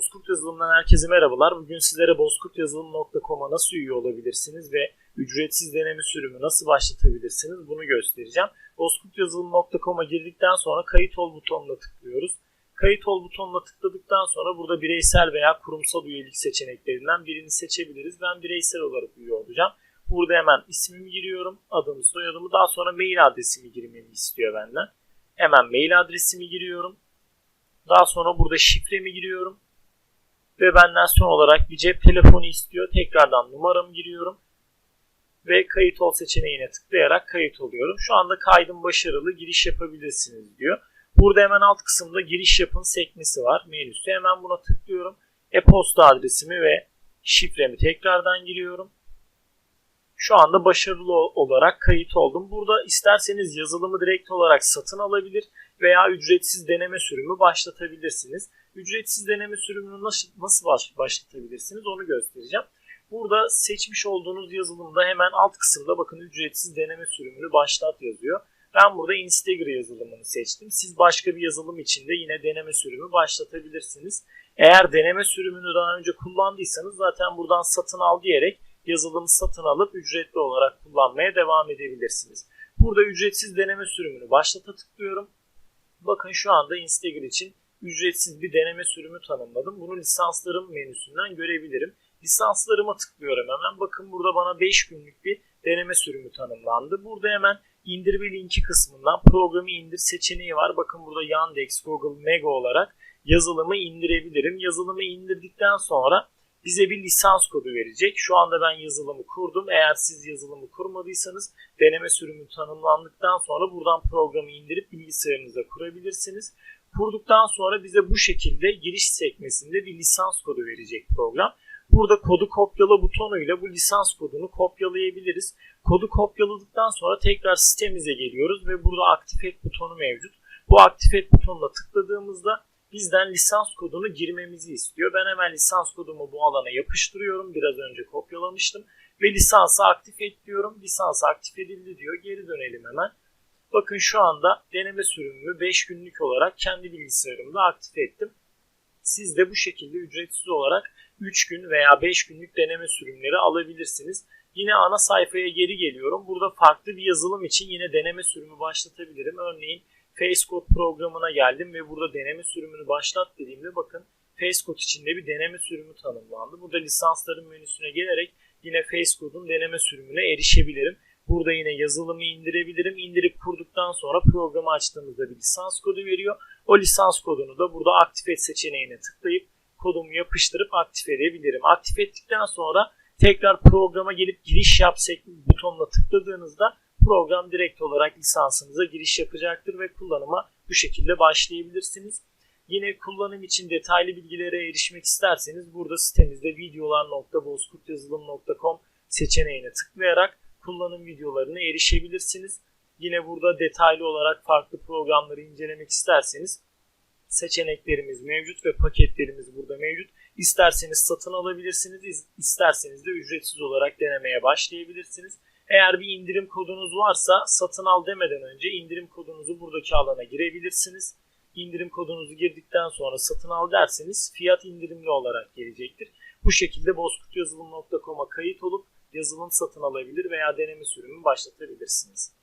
Bozkurt Yazılım'dan herkese merhabalar. Bugün sizlere bozkurtyazılım.com'a nasıl üye olabilirsiniz ve ücretsiz deneme sürümü nasıl başlatabilirsiniz bunu göstereceğim. Bozkurtyazılım.com'a girdikten sonra kayıt ol butonuna tıklıyoruz. Kayıt ol butonuna tıkladıktan sonra burada bireysel veya kurumsal üyelik seçeneklerinden birini seçebiliriz. Ben bireysel olarak üye olacağım. Burada hemen ismimi giriyorum, adımı, soyadımı, daha sonra mail adresimi girmemi istiyor benden. Hemen mail adresimi giriyorum. Daha sonra burada şifremi giriyorum. Ve benden son olarak bir cep telefonu istiyor. Tekrardan numaramı giriyorum. Ve kayıt ol seçeneğine tıklayarak kayıt oluyorum. Şu anda kaydım başarılı giriş yapabilirsiniz diyor. Burada hemen alt kısımda giriş yapın sekmesi var menüsü. Hemen buna tıklıyorum. E-posta adresimi ve şifremi tekrardan giriyorum. Şu anda başarılı olarak kayıt oldum. Burada isterseniz yazılımı direkt olarak satın alabilir veya ücretsiz deneme sürümü başlatabilirsiniz. Ücretsiz deneme sürümünü nasıl, nasıl baş, başlatabilirsiniz onu göstereceğim. Burada seçmiş olduğunuz yazılımda hemen alt kısımda bakın ücretsiz deneme sürümünü başlat yazıyor. Ben burada Instagram yazılımını seçtim. Siz başka bir yazılım için de yine deneme sürümü başlatabilirsiniz. Eğer deneme sürümünü daha önce kullandıysanız zaten buradan satın al diyerek yazılımı satın alıp ücretli olarak kullanmaya devam edebilirsiniz. Burada ücretsiz deneme sürümünü başlata tıklıyorum. Bakın şu anda Instagram için ücretsiz bir deneme sürümü tanımladım. Bunu lisanslarım menüsünden görebilirim. Lisanslarıma tıklıyorum hemen. Bakın burada bana 5 günlük bir deneme sürümü tanımlandı. Burada hemen indir ve linki kısmından programı indir seçeneği var. Bakın burada Yandex, Google, Mega olarak yazılımı indirebilirim. Yazılımı indirdikten sonra bize bir lisans kodu verecek. Şu anda ben yazılımı kurdum. Eğer siz yazılımı kurmadıysanız deneme sürümü tanımlandıktan sonra buradan programı indirip bilgisayarınıza kurabilirsiniz. Kurduktan sonra bize bu şekilde giriş sekmesinde bir lisans kodu verecek program. Burada kodu kopyala butonuyla bu lisans kodunu kopyalayabiliriz. Kodu kopyaladıktan sonra tekrar sitemize geliyoruz ve burada aktif et butonu mevcut. Bu aktif et butonuna tıkladığımızda bizden lisans kodunu girmemizi istiyor. Ben hemen lisans kodumu bu alana yapıştırıyorum. Biraz önce kopyalamıştım. Ve lisansı aktif et diyorum. Lisans aktif edildi diyor. Geri dönelim hemen. Bakın şu anda deneme sürümümü 5 günlük olarak kendi bilgisayarımda aktif ettim. Siz de bu şekilde ücretsiz olarak 3 gün veya 5 günlük deneme sürümleri alabilirsiniz. Yine ana sayfaya geri geliyorum. Burada farklı bir yazılım için yine deneme sürümü başlatabilirim. Örneğin Facecode programına geldim ve burada deneme sürümünü başlat dediğimde bakın Facecode içinde bir deneme sürümü tanımlandı. Burada lisansların menüsüne gelerek yine Facecode'un deneme sürümüne erişebilirim. Burada yine yazılımı indirebilirim. İndirip kurduktan sonra programı açtığımızda bir lisans kodu veriyor. O lisans kodunu da burada aktif et seçeneğine tıklayıp kodumu yapıştırıp aktif edebilirim. Aktif ettikten sonra tekrar programa gelip giriş yap butonuna tıkladığınızda program direkt olarak lisansınıza giriş yapacaktır ve kullanıma bu şekilde başlayabilirsiniz. Yine kullanım için detaylı bilgilere erişmek isterseniz burada sitemizde videolar.bozkurtyazılım.com seçeneğine tıklayarak kullanım videolarına erişebilirsiniz. Yine burada detaylı olarak farklı programları incelemek isterseniz seçeneklerimiz mevcut ve paketlerimiz burada mevcut. İsterseniz satın alabilirsiniz, isterseniz de ücretsiz olarak denemeye başlayabilirsiniz. Eğer bir indirim kodunuz varsa satın al demeden önce indirim kodunuzu buradaki alana girebilirsiniz. İndirim kodunuzu girdikten sonra satın al derseniz fiyat indirimli olarak gelecektir. Bu şekilde bozkurtyazılım.com'a kayıt olup yazılım satın alabilir veya deneme sürümü başlatabilirsiniz.